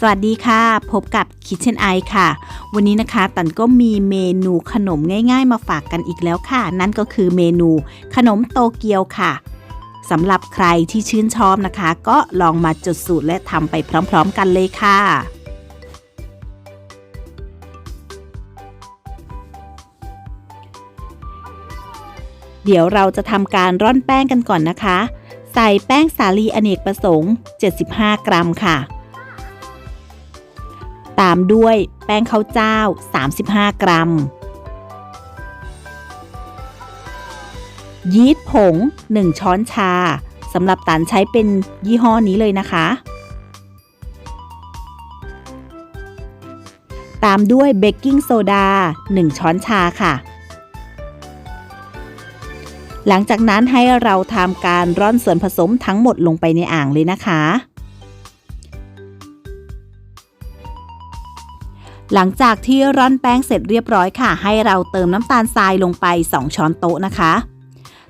สวัสดีค่ะ พบกับ Kitchen Eye ค่ะ วันนี้นะคะตันก็มีเมนูขนมง่ายๆ มาฝากกันอีกแล้วค่ะ นั่นก็คือเมนูขนมโตเกียวค่ะสำหรับใครที่ชื่นชอบนะคะ ก็ลองมาจดสูตรและทำไปพร้อมๆกันเลยค่ะ เดี๋ยวเราจะทำการร่อนแป้งกันก่อนนะคะ ใส่แป้งสาลีอเนกประสงค์ 75 กรัมค่ะ ตามด้วยแป้งข้าวเจ้า 35 กรัม ยีสต์ผง 1 ช้อนชาสำหรับตันใช้เป็นยี่ห้อนี้เลยนะคะ ตามด้วยเบกกิ้งโซดา 1 ช้อนชาค่ะ หลังจากนั้นให้เราทำการร่อนส่วนผสมทั้งหมดลงไปในอ่างเลยนะคะ หลังจากที่ร่อนแป้งเสร็จเรียบร้อยค่ะ ให้เราเติมน้ำตาลทรายลงไป 2 ช้อนโต๊ะนะคะ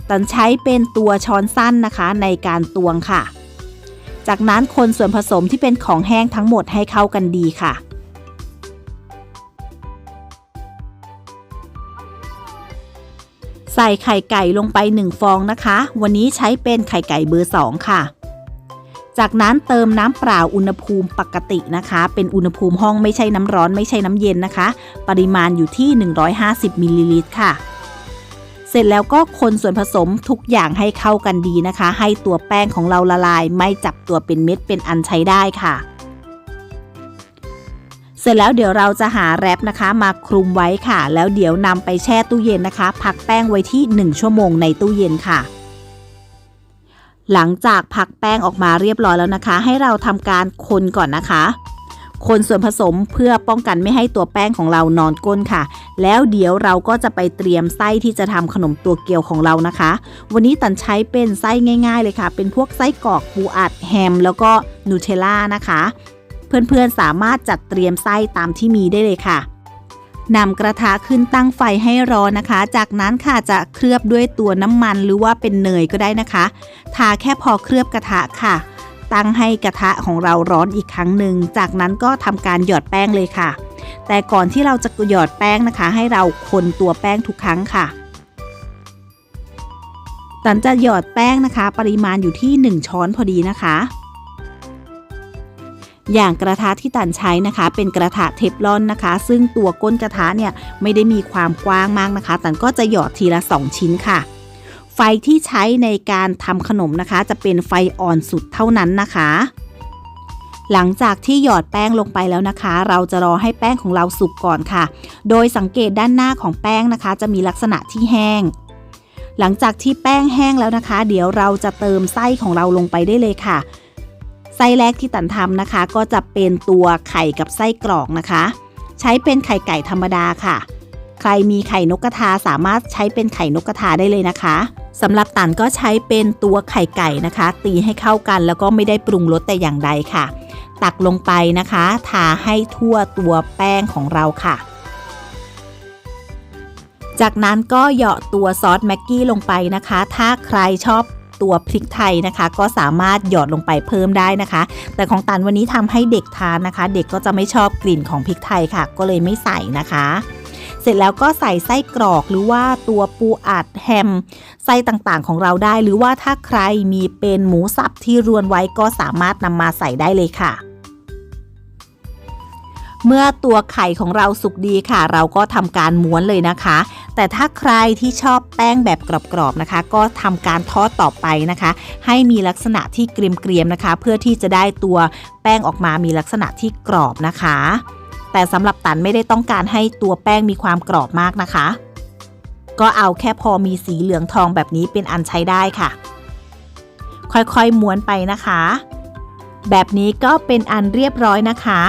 ตันใช้เป็นตัวช้อนสั้นนะคะในการตวงค่ะ จากนั้นคนส่วนผสมที่เป็นของแห้งทั้งหมดให้เข้ากันดีค่ะใส่ไข่ไก่ลงไป 1 ฟองนะคะ วันนี้ใช้เป็นไข่ไก่เบอร์ 2 ค่ะ จากนั้นเติมน้ำเปล่าอุณหภูมิปกตินะคะ เป็นอุณหภูมิห้องไม่ใช่น้ำร้อนไม่ใช่น้ำเย็นนะคะ ปริมาณอยู่ที่ 150มิลลิลิตรค่ะ เสร็จแล้วก็คนส่วนผสมทุกอย่างให้เข้ากันดีนะคะ ให้ตัวแป้งของเราละลาย ไม่จับตัวเป็นเม็ดเป็นอันใช้ได้ค่ะเสร็จแล้วเดี๋ยวเราจะหาแรปนะคะมาคลุมไว้ค่ะ แล้วเดี๋ยวนำไปแช่ตู้เย็นนะคะ พักแป้งไว้ที่ 1 ชั่วโมงในตู้เย็นค่ะ หลังจากพักแป้งออกมาเรียบร้อยแล้วนะคะ ให้เราทำการคนก่อนนะคะ คนส่วนผสมเพื่อป้องกันไม่ให้ตัวแป้งของเรานอนก้นค่ะ แล้วเดี๋ยวเราก็จะไปเตรียมไส้ที่จะทำขนมตัวเกียวของเรานะคะ วันนี้ตันใช้เป็นไส้ง่าย ๆ เลยค่ะ เป็นพวกไส้กรอกปูอัดแฮม แล้วก็นูเทลล่านะคะ เพื่อนๆสามารถจัดเตรียมไส้ตามที่มีได้เลยค่ะ นำกระทะขึ้นตั้งไฟให้ร้อนนะคะ จากนั้นค่ะจะเคลือบด้วยตัวน้ำมันหรือว่าเป็นเนยก็ได้นะคะ ทาแค่พอเคลือบกระทะค่ะ ตั้งให้กระทะของเราร้อนอีกครั้งหนึ่ง จากนั้นก็ทำการหยอดแป้งเลยค่ะ แต่ก่อนที่เราจะหยอดแป้งนะคะ ให้เราคนตัวแป้งทุกครั้งค่ะตันจะหยอดแป้งนะคะ ปริมาณอยู่ที่ 1 ช้อนพอดีนะคะ อย่างกระทะที่ตันใช้นะคะ เป็นกระทะเทฟลอนนะคะ ซึ่งตัวก้นกระทะเนี่ยไม่ได้มีความกว้างมากนะคะ ตันก็จะหยอดทีละ 2 ชิ้นค่ะ ไฟที่ใช้ในการทำขนมนะคะ จะเป็นไฟอ่อนสุดเท่านั้นนะคะหลังจากที่หยอดแป้งลงไปแล้วนะคะ เราจะรอให้แป้งของเราสุกก่อนค่ะ โดยสังเกตด้านหน้าของแป้งนะคะ จะมีลักษณะที่แห้ง หลังจากที่แป้งแห้งแล้วนะคะ เดี๋ยวเราจะเติมไส้ของเราลงไปได้เลยค่ะ ไส้แรกที่ตันทำนะคะ ก็จะเป็นตัวไข่กับไส้กรอกนะคะ ใช้เป็นไข่ไก่ธรรมดาค่ะ ใครมีไข่นกกระทาสามารถใช้เป็นไข่นกกระทาได้เลยนะคะสำหรับตันก็ใช้เป็นตัวไข่ไก่นะคะ ตีให้เข้ากันแล้วก็ไม่ได้ปรุงรสแต่อย่างใดค่ะ ตักลงไปนะคะทาให้ทั่วตัวแป้งของเราค่ะ จากนั้นก็เหยาะตัวซอสแม็กกี้ลงไปนะคะ ถ้าใครชอบ ตัวพริกไทยนะคะ ก็สามารถหยอดลงไปเพิ่มได้นะคะ แต่ของตันวันนี้ทำให้เด็กทานนะคะ เด็กก็จะไม่ชอบกลิ่นของพริกไทยค่ะ ก็เลยไม่ใส่นะคะเสร็จแล้วก็ใส่ไส้กรอกหรือว่าตัวปูอัดแฮมไส้ต่างๆของเราได้ หรือว่าถ้าใครมีเป็นหมูสับที่รวนไว้ก็สามารถนำมาใส่ได้เลยค่ะ เมื่อตัวไข่ของเราสุกดีค่ะ เราก็ทำการม้วนเลยนะคะ แต่ถ้าใครที่ชอบแป้งแบบกรอบๆนะคะ ก็ทำการทอดต่อไปนะคะ ให้มีลักษณะที่เกรียมๆนะคะ เพื่อที่จะได้ตัวแป้งออกมามีลักษณะที่กรอบนะคะ แต่สำหรับตันไม่ได้ต้องการให้ตัวแป้งมีความกรอบมากนะคะ ก็เอาแค่พอมีสีเหลืองทองแบบนี้เป็นอันใช้ได้ค่ะ ค่อยๆม้วนไปนะคะ แบบนี้ก็เป็นอันเรียบร้อยนะคะ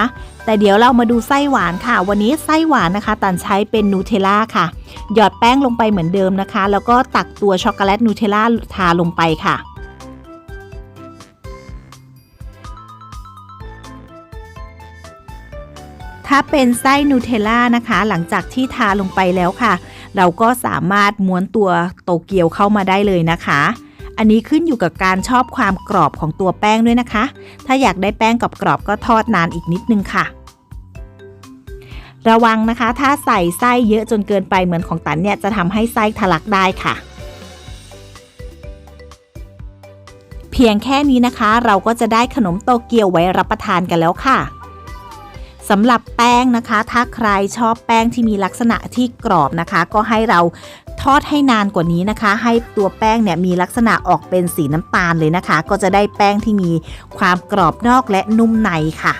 แต่เดี๋ยวเรามาดูไส้หวานค่ะ วันนี้ไส้หวานนะคะ ตันใช้เป็นนูเทลล่าค่ะ หยอดแป้งลงไปเหมือนเดิมนะคะ แล้วก็ตักตัวช็อกโกแลตนูเทลล่าทาลงไปค่ะถ้าเป็นไส้นูเทลล่านะคะ หลังจากที่ทาลงไปแล้วค่ะ เราก็สามารถม้วนตัวโตเกียวเข้ามาได้เลยนะคะ อันนี้ขึ้นอยู่กับการชอบความกรอบของตัวแป้งด้วยนะคะ ถ้าอยากได้แป้งกรอบๆก็ทอดนานอีกนิดนึงค่ะ ระวังนะคะ ถ้าใส่ไส้เยอะจนเกินไปเหมือนของตันเนี่ยจะทำให้ไส้ทะลักได้ค่ะ เพียงแค่นี้นะคะ เราก็จะได้ขนมโตเกียวไว้รับประทานกันแล้วค่ะสำหรับแป้งนะคะ ถ้าใครชอบแป้งที่มีลักษณะที่กรอบนะคะ ก็ให้เราทอดให้นานกว่านี้นะคะ ให้ตัวแป้งเนี่ยมีลักษณะออกเป็นสีน้ำตาลเลยนะคะ ก็จะได้แป้งที่มีความกรอบนอกและนุ่มในค่ะ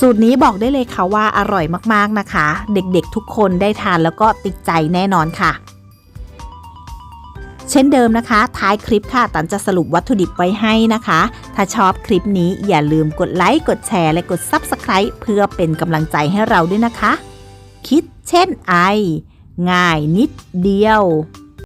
สูตรนี้บอกได้เลยค่ะว่าอร่อยมากๆนะคะ เด็กๆทุกคนได้ทานแล้วก็ติดใจแน่นอนค่ะ เช่นเดิมนะคะ ท้ายคลิปค่ะตันจะสรุปวัตถุดิบไว้ให้นะคะ ถ้าชอบคลิปนี้อย่าลืมกดไลค์กดแชร์และกด Subscribe เพื่อเป็นกำลังใจให้เราด้วยนะคะ คิดเช่นไอ ง่ายนิดเดียว